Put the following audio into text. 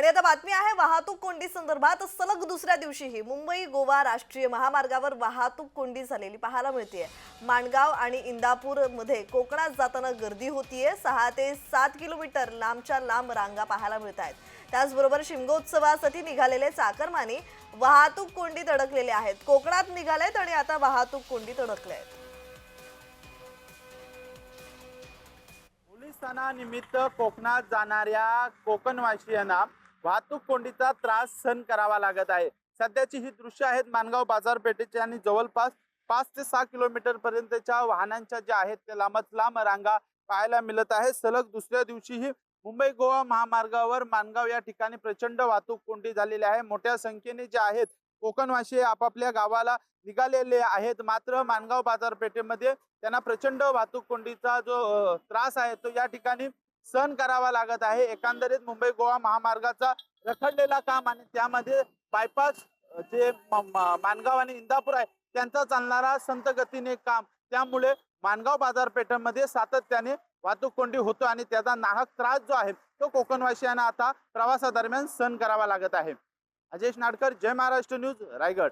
आणि आता बातमी आहे वाहतूक कोंडी संदर्भात सलग दुसऱ्या दिवशीही मुंबई गोवा राष्ट्रीय महामार्गावर वाहतूक कोंडी झालेली पाहायला मिळते माणगाव आणि इंदापूरमध्ये कोकणात जाताना गर्दी होतीये. सहा ते सात किलोमीटर लांबच्या लांब रांगा पाहायला मिळत आहेत त्याचबरोबर शिमगोत्सवासाठी निघालेले चाकरमानी वाहतूक कोंडीत अडकलेले आहेत. कोकणात निघालेत आणि आता वाहतूक कोंडीत अडकले आहेत पोलिसांनिमित्त कोकणात जाणाऱ्या कोकणवासियांना वाहतूक कोंडीचा त्रास सहन करावा लागत आहे. सध्याची ही दृश्य आहेत मानगाव बाजारपेठेची आणि जवळपास पाच ते सहा किलोमीटर पर्यंतच्या वाहनांच्या ज्या आहेत त्या लांबच लांब रांगा पाहायला मिळत आहे सलग दुसऱ्या दिवशीही मुंबई गोवा महामार्गावर मानगाव या ठिकाणी प्रचंड वाहतूक कोंडी झालेली आहे. मोठ्या संख्येने जे आहेत कोकणवासी आपापल्या गावाला निघालेले आहेत. मात्र मानगाव बाजारपेठेमध्ये त्यांना प्रचंड वाहतूक कोंडीचा जो त्रास आहे तो या ठिकाणी सहन करावा लागत आहे. एकंदरीत मुंबई गोवा महामार्गाचा रखडलेला काम आणि त्यामध्ये बायपास जे मानगाव आणि इंदापूर आहे त्यांचा चालणारा संत गतीने काम. त्यामुळे मानगाव बाजारपेठेमध्ये सातत्याने वाहतूक कोंडी होतो आणि त्याचा नाहक त्रास जो आहे तो कोकणवासियांना आता प्रवासादरम्यान सहन करावा लागत आहे. अजेश नाडकर जय महाराष्ट्र न्यूज रायगड.